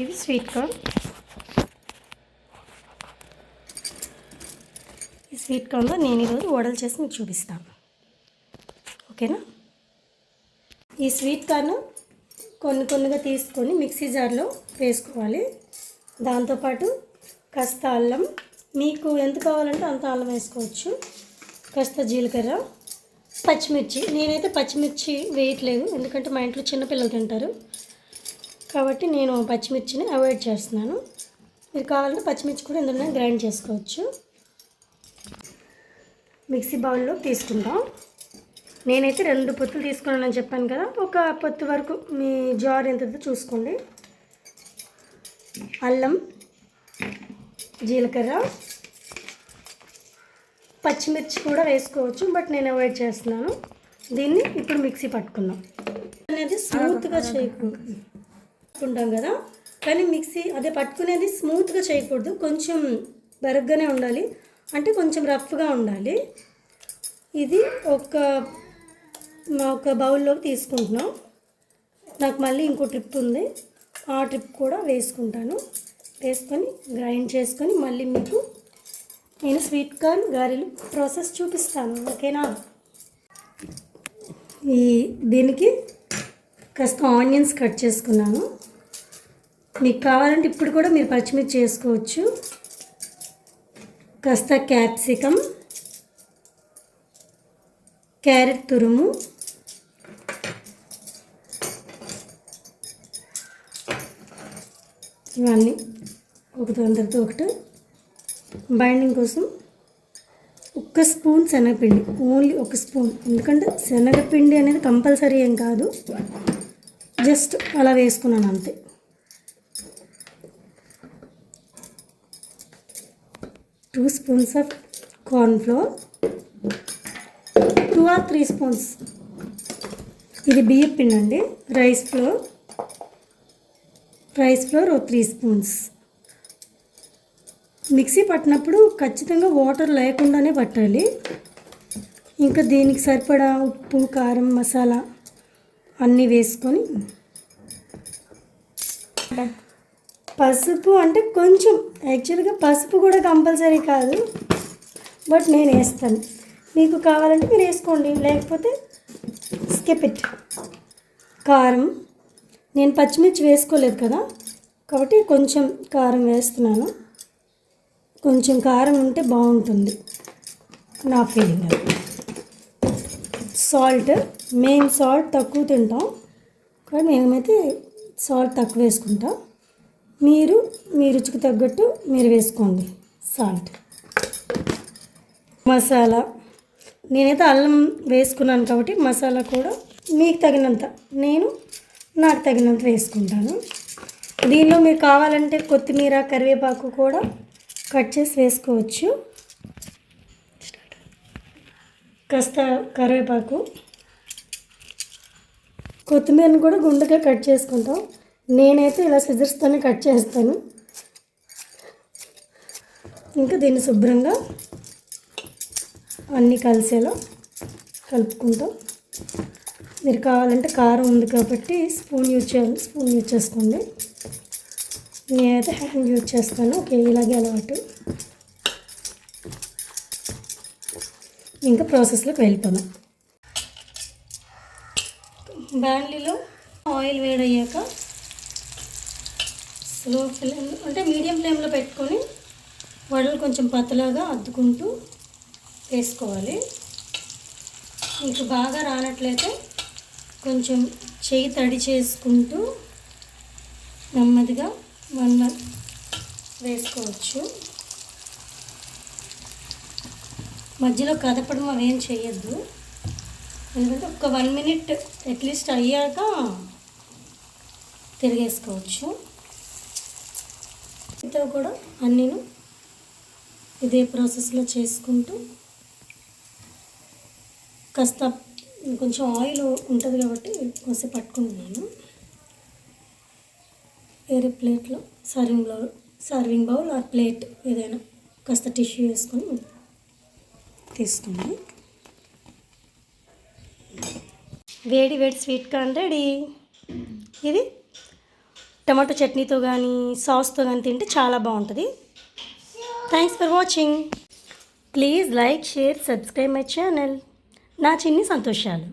ఇవి sweet corn ఈ sweet కార్న్లో నేను ఈరోజు వడలు చేసి మీకు చూపిస్తాను ఓకేనా? ఈ స్వీట్ కార్న్ కొన్ని కొన్నిగా తీసుకొని మిక్సీ జార్లో వేసుకోవాలి. దాంతోపాటు కాస్త అల్లం. మీకు ఎంత కావాలంటే అంత అల్లం వేసుకోవచ్చు. కాస్త జీలకర్ర పచ్చిమిర్చి. నేనైతే పచ్చిమిర్చి వేయట్లేదు. ఎందుకంటే మా ఇంట్లో చిన్నపిల్లలు తింటారు. కాబట్టి నేను పచ్చిమిర్చిని అవాయిడ్ చేస్తున్నాను. మీరు కావాలంటే పచ్చిమిర్చి కూడా ఇందులో గ్రైండ్ చేసుకోవచ్చు. మిక్సీ బౌల్లో తీసుకుందాం. నేనైతే రెండు పొత్తులు తీసుకున్నానని చెప్పాను కదా ఒక పొత్తు వరకు మీ జార్ ఎంతదో చూసుకోండి. అల్లం జీలకర్ర పచ్చిమిర్చి కూడా వేసుకోవచ్చు బట్ నేను అవాయిడ్ చేస్తున్నాను. దీన్ని ఇప్పుడు మిక్సీ పట్టుకుందాం. అనేది స్మూత్గా పట్టుకుంటాం కదా. కానీ మిక్సీ అదే పట్టుకునేది స్మూత్గా చేయకూడదు. కొంచెం బరగ్గానే ఉండాలి. అంటే కొంచెం రఫ్గా ఉండాలి. ఇది ఒక ఒక బౌల్లోకి తీసుకుంటున్నాం. నాకు మళ్ళీ ఇంకో ట్రిప్ ఉంది. ఆ ట్రిప్ కూడా వేసుకుంటాను. వేసుకొని గ్రైండ్ చేసుకొని మళ్ళీ మీకు నేను స్వీట్ కార్న్ గారెలు ప్రాసెస్ చూపిస్తాను. ఓకేనా? ఈ దీనికి కాస్త ఆనియన్స్ కట్ చేసుకున్నాను. మీకు కావాలంటే ఇప్పుడు కూడా మీరు పచ్చిమిర్చి చేసుకోవచ్చు. కాస్త క్యాప్సికమ్ క్యారెట్ తురుము ఇవన్నీ ఒకటి అందరితో ఒకటి. బైండింగ్ కోసం ఒక్క స్పూన్ శనగపిండి ఓన్లీ ఒక స్పూన్. ఎందుకంటే శనగపిండి అనేది కంపల్సరీ ఏం కాదు. జస్ట్ అలా వేసుకున్నాను అంతే. Two spoons of cornflour two or three spoons. ఇది బియ్యం పిండి అండి రైస్ ఫ్లోర్. రైస్ ఫ్లోర్ ఓ త్రీ స్పూన్స్. మిక్సీ పట్టినప్పుడు ఖచ్చితంగా వాటర్ లేకుండానే పట్టాలి. ఇంకా దీనికి సరిపడా ఉప్పు కారం మసాలా అన్నీ వేసుకొని పసుపు అంటే కొంచెం యాక్చువల్గా పసుపు కూడా కంపల్సరీ కాదు. బట్ నేను వేస్తాను. మీకు కావాలంటే మీరు వేసుకోండి. లేకపోతే స్కిప్ ఇట్. కారం. నేను పచ్చిమిర్చి వేసుకోలేదు కదా. కాబట్టి కొంచెం కారం వేస్తున్నాను. కొంచెం కారం ఉంటే బాగుంటుంది. నా ఫీలింగ్ అది. సాల్ట్. మేము సాల్ట్ తక్కువ తింటాం. కానీ మేమైతే సాల్ట్ తక్కువ వేసుకుంటాం. మీరు మీ రుచికి తగ్గట్టు మీరు వేసుకోండి. సాల్ట్. మసాలా. నేనైతే అల్లం వేసుకున్నాను కాబట్టి మసాలా కూడా మీకు తగినంత. నేను నాకు తగినంత వేసుకుంటాను. దీనిలో మీరు కావాలంటే కొత్తిమీర కరివేపాకు కూడా కట్ చేసి వేసుకోవచ్చు. కాస్త కరివేపాకు. కొత్తిమీరను కూడా గుండెగా కట్ చేసుకుంటాం. నేనైతే ఇలా సిజర్స్తోనే కట్ చేస్తాను. ఇంకా దీన్ని శుభ్రంగా అన్నీ కలిసేలా కలుపుకుంటాం. మీరు కావాలంటే కారం ఉంది కాబట్టి స్పూన్ యూజ్ చేయాలి స్పూన్ యూజ్ చేసుకోండి. నేనైతే హ్యాండ్ యూజ్ చేస్తాను. ఓకే ఇలాగే అలవాటు. ఇంకా ప్రాసెస్లోకి వెళ్ళిపోదాం. బ్యాండ్లీలో ఆయిల్ వేడయ్యాక స్లో ఫ్లేమ్ అంటే మీడియం ఫ్లేమ్లో పెట్టుకొని వడలు కొంచెం పతలాగా అద్దుకుంటూ వేసుకోవాలి. మీకు బాగా రానట్లయితే కొంచెం చేయి తడి చేసుకుంటూ నెమ్మదిగా వన్ వన్ వేసుకోవచ్చు. మధ్యలో కదపడం అవేం చేయొద్దు ఎందుకంటే ఒక వన్ మినిట్ అట్లీస్ట్ అయ్యాక తిరిగేసుకోవచ్చు. ఇంతో కూడా అన్నీను ఇదే ప్రాసెస్లో చేసుకుంటూ కాస్త కొంచెం ఆయిల్ ఉంటుంది కాబట్టి కొంచెం పట్టుకుంటున్నాను. వేరే ప్లేట్లో serving bowl serving bowl or plate ఏదైనా కాస్త టిష్యూ వేసుకొని తీసుకోండి వేడి వేడి స్వీట్ కార్న్ రెడీ. ఇది? టమాటో చట్నీతో కానీ సాస్తో కానీ తింటే చాలా బాగుంటుంది. Thanks for watching please like share subscribe my channel నా చిన్ని సంతోషాలు.